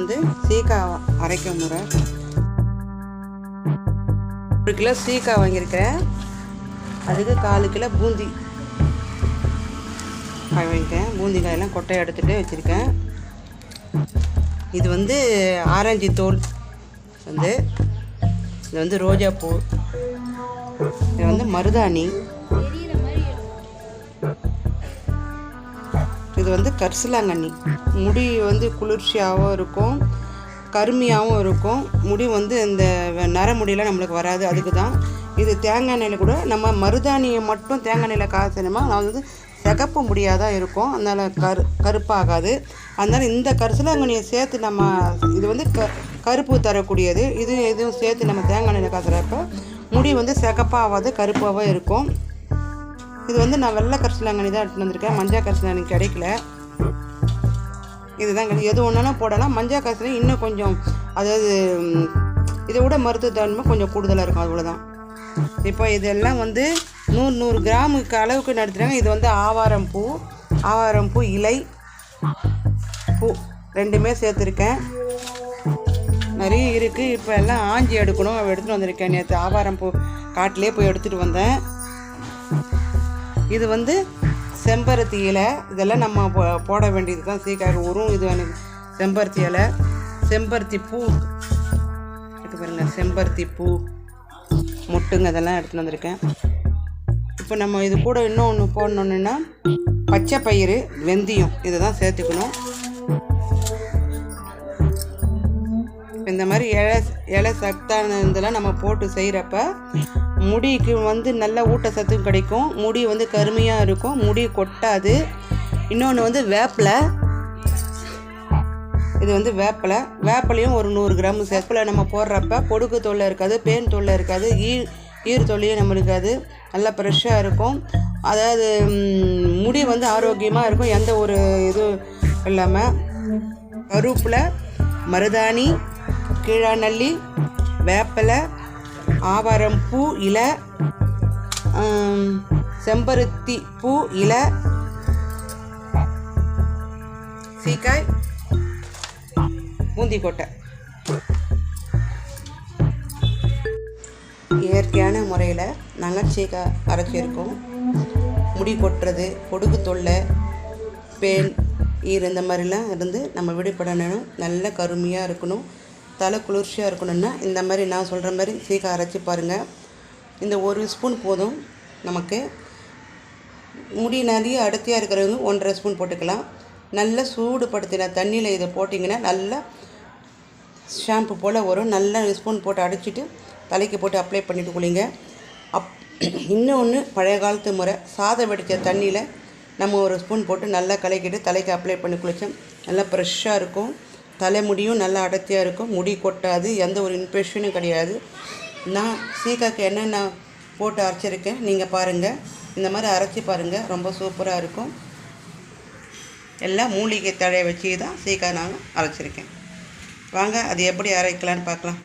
வந்து சீக்காய் அரைக்க முறை. ஒரு கிலோ சீக்காய் வாங்கியிருக்கிறேன். அதுக்கு காலு கிலோ பூந்தி. காய் வாங்கிட்டேன் பூந்தி காயெல்லாம் கொட்டையை எடுத்துகிட்டு வச்சுருக்கேன். இது வந்து ஆரஞ்சு தோல் வந்து இது வந்து ரோஜாப்பூ. இது வந்து மருதாணி. இது வந்து கரிசலாங்கண்ணி. முடி வந்து குளிர்ச்சியாகவும் இருக்கும் கருமையாகவும் இருக்கும். முடி வந்து இந்த நரமுடியெலாம் நரமுடியெல்லாம் நம்மளுக்கு வராது அதுக்கு தான் இது தேங்காய் எண்ணெயில் கூட நம்ம மருதாணியை மட்டும் தேங்காய் எண்ணெயில் காய்ச்சினோமா அது வந்து சிகப்பு முடியாக தான் இருக்கும். அதனால் கரு கருப்பாகாது. அதனால் இந்த கரிசலாங்கண்ணியை சேர்த்து நம்ம இது வந்து க கருப்பு தரக்கூடியது. இது எதுவும் சேர்த்து நம்ம தேங்காய் எண்ணெயில் காய்ச்சறப்ப முடி வந்து சிகப்பாகாது கருப்பாகவும் இருக்கும். இது வந்து நான் வெள்ளை கரிசலாங்கண்ணி தான் எடுத்துட்டு வந்திருக்கேன். மஞ்சள் கரிசலாங்கண்ணி கிடைக்கல. இதுதான் கிடைக்கும் எது ஒன்றாலும் போடலாம். மஞ்சள் கரிசலாங்கண்ணி இன்னும் கொஞ்சம் அதாவது இதை விட மருத்துவ தன்மை கொஞ்சம் கூடுதலாக இருக்கும். அவ்வளோதான் இப்போ இதெல்லாம் வந்து நூறு நூறு கிராமுக்கு அளவுக்கு நடத்துகிறாங்க இது வந்து ஆவாரம் பூ ஆவாரம் பூ இலை பூ ரெண்டுமே சேர்த்துருக்கேன். நிறைய இருக்குது இப்போ எல்லாம் ஆஞ்சி எடுக்கணும். எடுத்துகிட்டு வந்திருக்கேன். நேற்று ஆவாரம் பூ காட்டிலே போய் எடுத்துகிட்டு வந்தேன். இது வந்து செம்பருத்தி இலை. இதெல்லாம் நம்ம போ- போட வேண்டியது தான் சீக்காக உரும் இது எனக்கு செம்பருத்தி இலை. செம்பருத்தி பூ. இருக்கு பாருங்கள் செம்பருத்தி பூ. மொட்டுங்க இதெல்லாம் எடுத்துகிட்டு வந்திருக்கேன். இப்போ நம்ம இது கூட இன்னொன்று போடணுன்னா பச்சை பயிறு வெந்தயம். இதை தான் சேர்த்துக்கணும். இந்த மாதிரி இலை இலை சத்தான இதெல்லாம் நம்ம போட்டு செய்கிறப்ப முடிக்கு வந்து நல்ல ஊட்டச்சத்தும் கிடைக்கும். முடி வந்து கருமையாக இருக்கும். முடி கொட்டாது. இன்னொன்று வந்து வேப்பிலை. இது வந்து வேப்பிலை. வேப்பிலையும் ஒரு நூறு கிராம் வேப்பிலை நம்ம போடுறப்ப பொடுக்கு தொல்லை இருக்காது பேன் தொல்லை இருக்காது ஈர் ஈர் தொல்லையும் நம்ம இருக்காது. நல்லா ஃப்ரெஷ்ஷாக இருக்கும். அதாவது முடி வந்து ஆரோக்கியமாக இருக்கும். எந்த ஒரு இதுவும் இல்லாமல் கருப்பில் மருதாணி கீழாநல்லி வேப்பிலை ஆவாரம் பூ இலை செம்பருத்தி பூ இலை. சீக்காய் பூந்திக்கொட்டை இயற்கையான முறையில் நகைச்சீக்காய் அரைச்சிருக்கோம். முடி கொட்டுறது கொடுக்கு தொல்லை பேன் ஈர் இந்த மாதிரிலாம் இருந்து நம்ம விடுபடணும். நல்ல கருமையாக இருக்கணும். தலை குளிர்ச்சியாக இருக்கணும்னா இந்த மாதிரி நான் சொல்கிற மாதிரி சீக்காய் அரைச்சி பாருங்கள் இந்த ஒரு ஸ்பூன் போதும் நமக்கு. முடி நிறைய அடர்த்தியாக இருக்கிறவங்க ஒன்றரை ஸ்பூன் போட்டுக்கலாம். நல்லா சூடுபடுத்தின தண்ணியில் இதை போட்டிங்கன்னா நல்லா ஷாம்பு போல் வரும். நல்லா ஸ்பூன் போட்டு அடைச்சிட்டு தலைக்கு போட்டு அப்ளை பண்ணிட்டு குளிங்க. அப் இன்னொன்று பழைய காலத்து முறை சாதம் வடித்த தண்ணியில் நம்ம ஒரு ஸ்பூன் போட்டு நல்லா கலக்கிட்டு தலைக்கு அப்ளை பண்ணி குளித்தோம் நல்லா ஃப்ரெஷ்ஷாக இருக்கும். தலைமுடியும் நல்லா அடர்த்தியாக இருக்கும். முடி கொட்டாது எந்த ஒரு இன்ஃபெக்ஷனும் கிடையாது. நான் சீக்காக்கு என்னென்ன போட்டு அரைச்சிருக்கேன் நீங்கள் பாருங்கள் இந்த மாதிரி அரைச்சி பாருங்கள் ரொம்ப சூப்பராக இருக்கும். எல்லாம் மூலிகை தழையை வச்சு தான் சீக்காய் நாங்கள் அரைச்சிருக்கேன். வாங்க அது எப்படி அரைக்கலான்னு பார்க்கலாம்.